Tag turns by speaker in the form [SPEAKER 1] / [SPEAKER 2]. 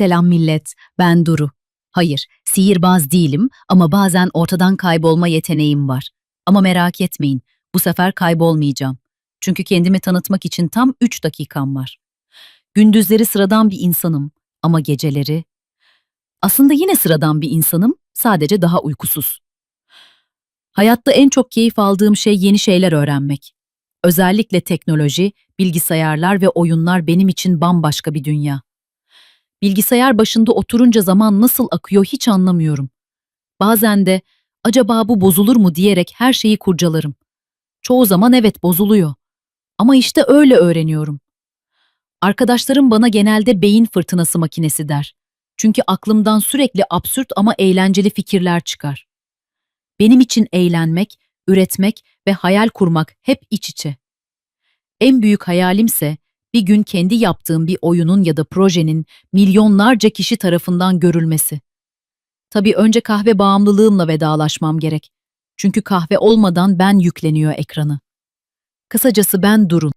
[SPEAKER 1] Selam millet, ben Duru. Hayır, sihirbaz değilim ama bazen ortadan kaybolma yeteneğim var. Ama merak etmeyin, bu sefer kaybolmayacağım. Çünkü kendimi tanıtmak için tam 3 dakikam var. Gündüzleri sıradan bir insanım ama geceleri... Aslında yine sıradan bir insanım, sadece daha uykusuz. Hayatta en çok keyif aldığım şey yeni şeyler öğrenmek. Özellikle teknoloji, bilgisayarlar ve oyunlar benim için bambaşka bir dünya. Bilgisayar başında oturunca zaman nasıl akıyor hiç anlamıyorum. Bazen de acaba bu bozulur mu diyerek her şeyi kurcalarım. Çoğu zaman evet bozuluyor. Ama işte öyle öğreniyorum. Arkadaşlarım bana genelde beyin fırtınası makinesi der. Çünkü aklımdan sürekli absürt ama eğlenceli fikirler çıkar. Benim için eğlenmek, üretmek ve hayal kurmak hep iç içe. En büyük hayalimse bir gün kendi yaptığım bir oyunun ya da projenin milyonlarca kişi tarafından görülmesi. Tabii önce kahve bağımlılığımla vedalaşmam gerek. Çünkü kahve olmadan ben yükleniyor ekranı. Kısacası ben Durun.